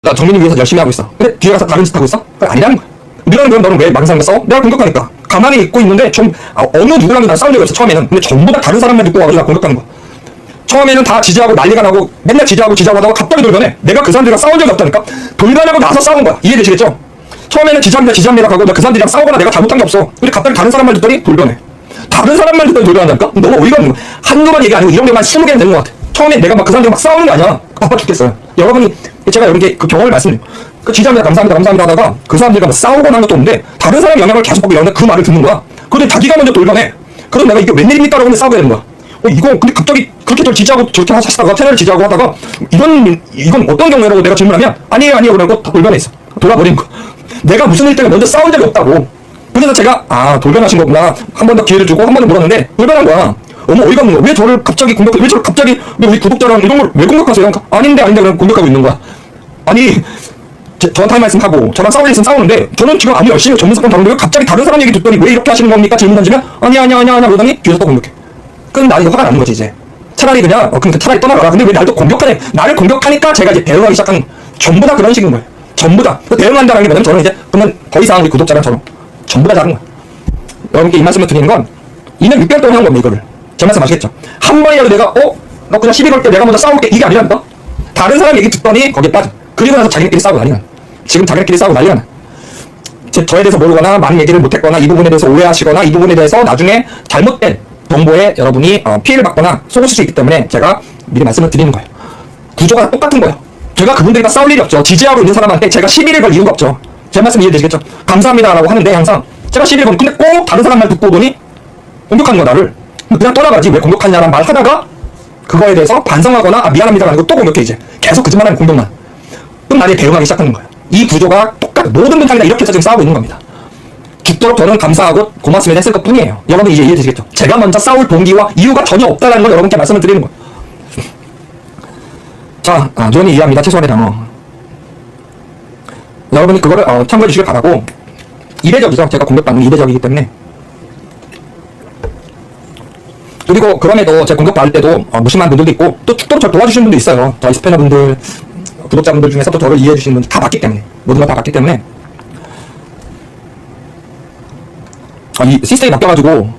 나 정민이 위해서 열심히 하고 있어. 근데 뒤에 가서 다른 짓 하고 있어? 그건 아니라는 거야. 너는 그럼 너는 왜 망상과 싸워? 내가 공격하니까. 가만히 있고 있는데 좀 아, 어느 누구랑도 난 싸운 적이 없어 처음에는. 근데 전부 다 다른 사람만 듣고 와가지고 나 공격하는 거야. 처음에는 다 지지하고 난리가 나고 맨날 지지하고 지지하고 하다가 갑자기 돌변해. 내가 그 사람들이랑 싸운 적이 없다니까. 돌변하고 나서 싸운 거야. 이해되시겠죠? 처음에는 지지합니다 지지합니다 하고 나그 사람들이랑 싸우거나 내가 잘못한 게 없어. 근데 갑자기 다른 사람만 듣더니 돌변해. 다른 사람만 듣더니 돌변한다니까? 너무 어이가 없는 거야. 한두 번 얘기 아니고 이런 경우한 스무 개는 되는 것 같아. 처음에 내가 막 그 사람들이랑 막 싸우는 게 아니야. 바빠 죽겠어요. 여러분이 제가 여러 개 그 경험을 말씀드려요. 그 지지합니다 감사합니다 감사합니다 하다가 그 사람들과 뭐 싸우거나 한 것도 없는데 다른 사람 영향을 계속 받고 이러는데 그 말을 듣는 거야. 근데 자기가 먼저 돌변해. 그럼 내가 이게 웬일입니까? 라고 싸우게 되는 거야. 어, 이거 근데 갑자기 그렇게 저 지지하고 저렇게 하시다가 채널을 지지하고 하다가 이건 이건 어떤 경우라고 내가 질문하면 아니에요 아니에요 그러고 다 돌변해 있어. 돌아버린 거야. 내가 무슨 일 때문에 먼저 싸운 적이 없다고. 그래서 제가 아 돌변하신 거구나 한 번 더 기회를 주고 한 번 더 물었는데 돌변한 거야. 어머 어이가 없는 거야. 왜 저를 갑자기 공격? 왜 저를 갑자기 왜 우리 구독자랑 이런 걸 왜 공격하세요? 아닌데 아닌데 그냥 공격하고 있는 거야. 아니 제, 저한테 할 말씀 하고 저랑 싸울 일 있으면 싸우는데 저는 지금 아무 열심히 전문 사건 다루는데 왜 갑자기 다른 사람 얘기 듣더니 왜 이렇게 하시는 겁니까? 질문 던지면 아니야 아니야 아니야 아니야 그러더니 뒤에서 또 공격해. 그럼 나는 이거 화가 나는 거지 이제. 차라리 그냥 어 그럼 차라리 떠나가라. 근데 왜 나를 또 공격하네? 나를 공격하니까 제가 이제 대응하기 시작한 전부 다 그런 식인 거예요. 전부 다. 그 대응한다는 게 뭐냐면 저는 이제 그러면 더 이상 우리 구독자랑 저는 전부 다 다른 거야. 여러분께 이 말씀을 드리는 건 2년 6개월 동안 한 겁니다 이거를. 제 말씀 아시겠죠? 한 번이라도 내가 어? 너 그냥 시비 걸 때 내가 먼저 싸울게 이게 아니라니까? 다른 사람 얘기 듣더니 거기에 빠져. 그리고 나서 자기네끼리 싸우고 난리나. 지금 자기네끼리 싸우고 난리가 나. 제, 저에 대해서 모르거나 많은 얘기를 못했거나 이 부분에 대해서 오해하시거나 이 부분에 대해서 나중에 잘못된 정보에 여러분이 어, 피해를 받거나 속으실 수 있기 때문에 제가 미리 말씀을 드리는 거예요. 구조가 똑같은 거예요. 제가 그분들과 싸울 일이 없죠. 지지하고 있는 사람한테 제가 시비를 걸 이유가 없죠. 제 말씀 이해되시겠죠? 감사합니다라고 하는데 항상 제가 시비를 건 근데 꼭 다른 사람 말 듣고 오더니 공격하는 거야 나를. 그냥 떠나가지 왜 공격하냐는 말 하다가 그거에 대해서 반성하거나 아, 미안합니다라는 거또 공격해 이제 계속 거짓말 하는 공격만. 그럼 나에 대응하기 시작하는 거예요. 이 구조가 똑같아. 모든 분들이 다 이렇게 해서 지금 싸우고 있는 겁니다. 죽도록 저는 감사하고 고맙습니다 했을 것 뿐이에요. 여러분 이제 이해되시겠죠? 제가 먼저 싸울 동기와 이유가 전혀 없다는 걸 여러분께 말씀을 드리는 거예요. 자, 아, 조언이 이해합니다. 최소한의 단어. 여러분이 그거를 어, 참고해 주시길 바라고 이례적이죠. 제가 공격받는 게 이례적이기 때문에 그리고 그럼에도 제 공격 받을 때도 어, 무심한 분들도 있고 또 축도로 저 도와주시는 분도 있어요. 저희 스패너분들, 구독자분들 중에서 또 저를 이해해 주시는 분들 다 맞기 때문에 모든 걸다 맞기 때문에 아, 이 시스템이 바뀌어가지고